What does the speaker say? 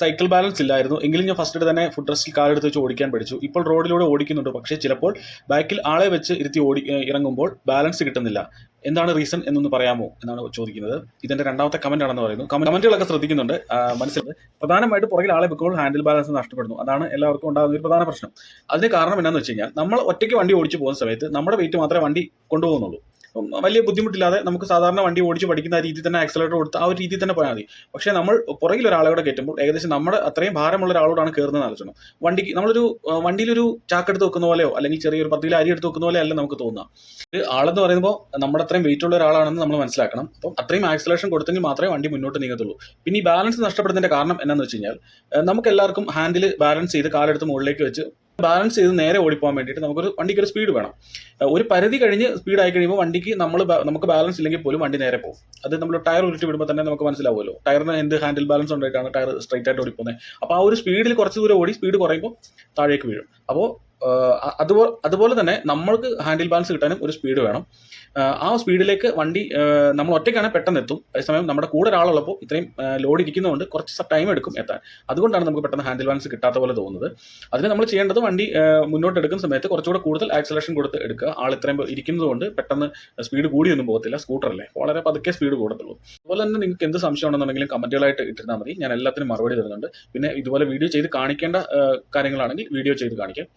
Cycle balance ഇല്ലായിരുന്നു. എങ്കിലും ഞാൻ ഫസ്റ്റ് തന്നെ ഫുഡ് റെസ്റ്റിൽ കാർ എടുത്ത് വെച്ച് ഓടിക്കാൻ പഠിച്ചു. ഇപ്പോൾ റോഡിലൂടെ ഓടിക്കുന്നുണ്ട്. പക്ഷേ ചിലപ്പോൾ ബാക്കിൽ ആളെ വെച്ച് ഇരുത്തി ഓടി ഇറങ്ങുമ്പോൾ ബാലൻസ് കിട്ടുന്നില്ല. എന്താണ് റീസൺ എന്നൊന്ന് പറയാമോ എന്നാണ് ചോദിക്കുന്നത്. ഇതിന്റെ രണ്ടാമത്തെ കമന്റ് ആണെന്ന് പറയുന്നു. കമന്റുകളൊക്കെ ശ്രദ്ധിക്കുന്നുണ്ട്. ആ, മനസ്സിലുണ്ട് പ്രധാനമായിട്ട് പുറകിൽ ആളെ വെക്കുമ്പോൾ ഹാൻഡിൽ ബാലൻസ് നഷ്ടപ്പെടുന്നു. അതാണ് എല്ലാവർക്കും ഉണ്ടാകുന്ന ഒരു പ്രധാന പ്രശ്നം. അതിന് കാരണം എന്താണെന്ന് വെച്ച് കഴിഞ്ഞാൽ നമ്മൾ ഒറ്റയ്ക്ക് വണ്ടി ഓടിച്ചു പോകുന്ന സമയത്ത് നമ്മുടെ വെയിറ്റ് മാത്രമേ വണ്ടി കൊണ്ടുപോകുന്നുള്ളൂ. വലിയ ബുദ്ധിമുട്ടില്ലാതെ നമുക്ക് സാധാരണ വണ്ടി ഓടിച്ച് പഠിക്കുന്ന ആ രീതിയിൽ തന്നെ ആക്സലേറ്റർ കൊടുത്ത് ആ ഒരു രീതിയിൽ തന്നെ പോയാൽ മതി. പക്ഷേ നമ്മൾ പുറകിൽ ഒരാളെ കൂടെ കയറ്റുമ്പോൾ ഏകദേശം നമ്മുടെ അത്രയും ഭാരമുള്ള ഒരാളോടാണ് കയറുന്നത് ആലോചന വണ്ടിക്ക് നമ്മളൊരു വണ്ടിയിലൊരു ചാക്കെടുത്ത് വെക്കുന്ന പോലെയോ അല്ലെങ്കിൽ ചെറിയൊരു പത്ത് കിലോ അരി എടുത്ത് വെക്കുന്ന പോലെ അല്ല നമുക്ക് തോന്നുക. ഒരു ആളെന്ന് പറയുമ്പോൾ നമ്മുടെ അത്രയും വെയിറ്റ് ഉള്ള ഒരാളാണെന്ന് നമ്മൾ മനസ്സിലാക്കണം. അപ്പം അത്രയും ആക്സലേഷൻ കൊടുത്തെങ്കിൽ മാത്രമേ വണ്ടി മുന്നോട്ട് നീങ്ങത്തുള്ളൂ. പിന്നെ ഈ ബാലൻസ് നഷ്ടപ്പെടുന്നതിന്റെ കാരണം എന്താണെന്ന് വെച്ച് കഴിഞ്ഞാൽ നമുക്ക് എല്ലാവർക്കും ഹാൻഡിൽ ബാലൻസ് ചെയ്ത് കാലെടുത്ത് മുകളിലേക്ക് വെച്ച് ബാലൻസ് ചെയ്ത് നേരെ ഓടിപ്പോകാൻ വേണ്ടിയിട്ട് നമുക്കൊരു വണ്ടിക്ക് ഒരു സ്പീഡ് വേണം ഒരു പരിധി കഴിഞ്ഞ് സ്പീഡ് ആയി കഴിയുമ്പോൾ വണ്ടിക്ക് നമ്മൾ നമുക്ക് ബാലൻസ് ഇല്ലെങ്കിൽ പോലും വണ്ടി നേരെ പോകും. അത് നമ്മൾ ടയർ ഉരുട്ടി വിടുമ്പോൾ തന്നെ നമുക്ക് മനസ്സിലാവുമല്ലോ. ടയറിന് എന്ത് ഹാൻഡിൽ ബാലൻസ് ഉണ്ടായിട്ടാണ് ടയർ സ്ട്രൈറ്റ് ആയിട്ട് ഓടിപ്പോകുന്നത് അപ്പോൾ ആ ഒരു സ്പീഡിൽ കുറച്ച് ദൂരം ഓടി സ്പീഡ് കുറയുമ്പോൾ താഴേക്ക് വീഴും. അപ്പോൾ അതുപോലെ അതുപോലെ തന്നെ നമ്മൾക്ക് ഹാൻഡിൽ ബാലൻസ് കിട്ടാനും ഒരു സ്പീഡ് വേണം. ആ സ്പീഡിലേക്ക് വണ്ടി നമ്മൾ ഒറ്റയ്ക്കാണ് പെട്ടെന്ന് എത്തും അതേസമയം നമ്മുടെ കൂടെ ഒരാളുള്ളപ്പോൾ ഇത്രയും ലോഡ് ഇരിക്കുന്നതുകൊണ്ട് കുറച്ച് ടൈം എടുക്കും എത്താൻ. അതുകൊണ്ടാണ് നമുക്ക് പെട്ടെന്ന് ഹാൻഡിൽ ബാലൻസ് കിട്ടാത്ത പോലെ തോന്നുന്നത്. അതിന് നമ്മൾ ചെയ്യേണ്ടത് വണ്ടി മുന്നോട്ട് എടുക്കുന്ന സമയത്ത് കുറച്ചുകൂടെ കൂടുതൽ ആക്സലേഷൻ കൊടുത്ത് എടുക്കുക. ആൾ ഇത്രയും ഇരിക്കുന്നതുകൊണ്ട് പെട്ടെന്ന് സ്പീഡ് കൂടിയൊന്നും പോകത്തില്ല. സ്കൂട്ടറല്ലേ വളരെ പതുക്കെ സ്പീഡ് കൂടത്തുള്ളൂ. അതുപോലെ തന്നെ നിങ്ങൾക്ക് എന്ത് സംശയം ഉണ്ടെന്നുണ്ടെങ്കിലും കമന്റുകളായിട്ട് ഇട്ടിരുന്നാൽ മതി. ഞാൻ എല്ലാത്തിനും മറുപടി തരുന്നുണ്ട്. പിന്നെ ഇതുപോലെ വീഡിയോ ചെയ്ത് കാണിക്കേണ്ട കാര്യങ്ങളാണെങ്കിൽ വീഡിയോ ചെയ്ത് കാണിക്കാം.